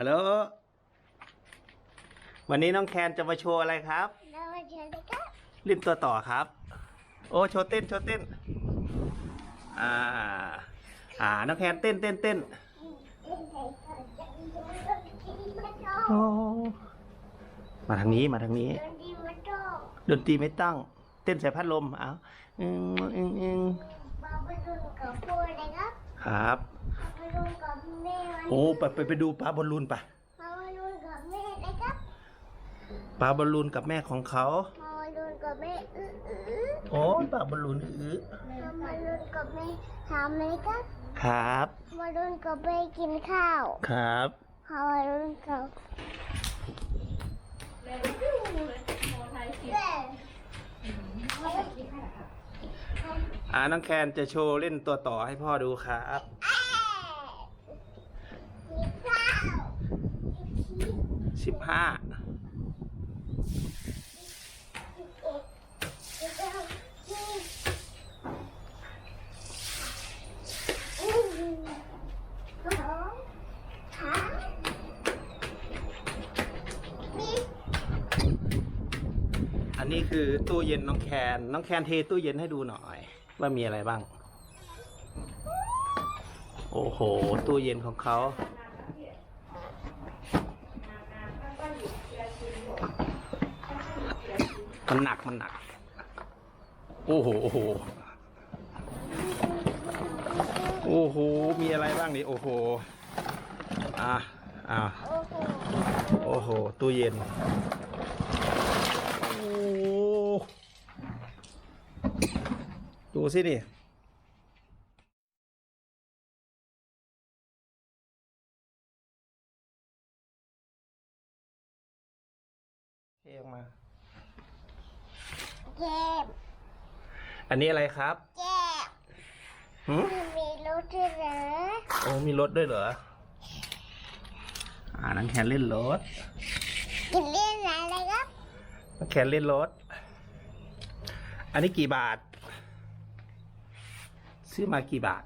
ฮัลโหล วันนี้น้องแคนจะมาโชว์อะไรครับ เรามาเจอเลยครับเล่นตัวต่อครับ โอ้โชว์เต้นโชว์เต้น อ่า อ่า น้องแคนเต้นเต้นเต้นโอ้มาทางนี้มาทางนี้ดนตรีไม่ต้อง เต้นใส่พัดลม เอาอืมอืมอืมมาไปดูกับพ่อเลยครับ ครับมาไปดูกับแม่วันโอ้ไปไปไปดูปลาบอลลูนปะมาไปดูกับแม่เลยครับปลาบอลลูนกับแม่ของเขามาไปดูกับแม่อื้ออื้อโอ้ปลาบอลลูนอื้อมามาดูกับแม่ทำเลยครับครับ มาดูกับแม่กินข้าวครับ มาดูกับ แม่ อ่าน้องแคนจะโชว์เล่นตัวต่อให้พ่อดูครับสิบห้าอันนี้คือตู้เย็นน้องแคน น้องแคนเทตู้เย็นให้ดูหน่อย ว่ามีอะไรบ้าง โอ้โห ตู้เย็นของเขา มันหนัก มันหนัก โอ้โห โอ้โห โอ้โห มีอะไรบ้างนี่ โอ้โห อะอะโอ้โห ตู้เย็น โอ้โห ดูสินี่เทออกมาเจ็บอันนี้อะไรครับเจ็บหืมมีรถด้วยเหรอโอ้มีรถด้วยเหรอ อ่านังแคนเล่นรถกินเล่นอะไรครับนังแคนเล่นรถ อันนี้กี่บาท ซื้อมากี่บาท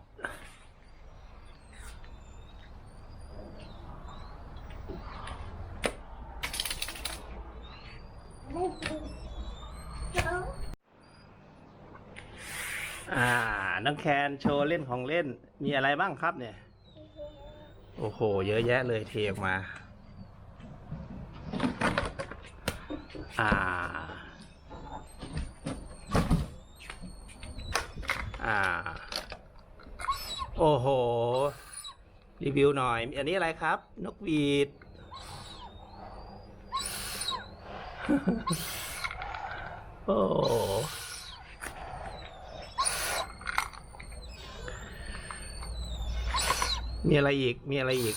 น้องอ่า น้องแคนโชว์เล่นของเล่น มีอะไรบ้างครับเนี่ย โอ้โห เยอะแยะเลยเทออกมา อ่า อ่า โอ้โห รีวิวหน่อย อันนี้อะไรครับ นกหวีด โอ้โหมีอะไรอีก มีอะไรอีก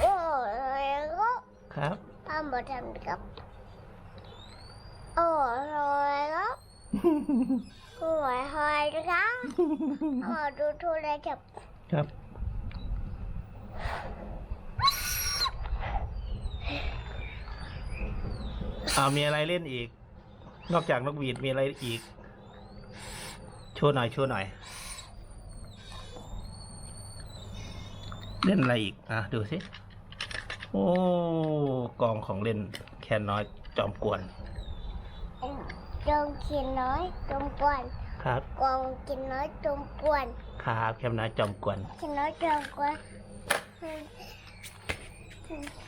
โอ้ยก็ครับทำมาทำกับ โอ้ยก็โอ้ยหอยนะครับมาดูโทรศัพท์ครับ เอามีอะไรเล่นอีก นอกจากนกหวีดมีอะไรอีก โชว์หน่อย โชว์หน่อย เล่นอะไรอีก อะ ดูสิ โอ้ กองของเล่นแคนน้อยจอมกวน จงกินน้อยจงกวนครับกองกินน้อยจงกวนครับแคมน้อยจอมกวนกินน้อยจงกวน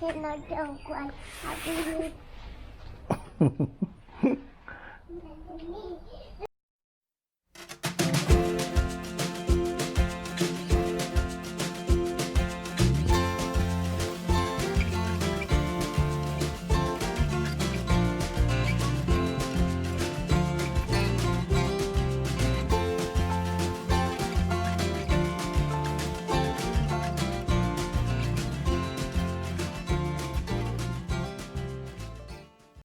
กินน้อยจงกวนอาบิ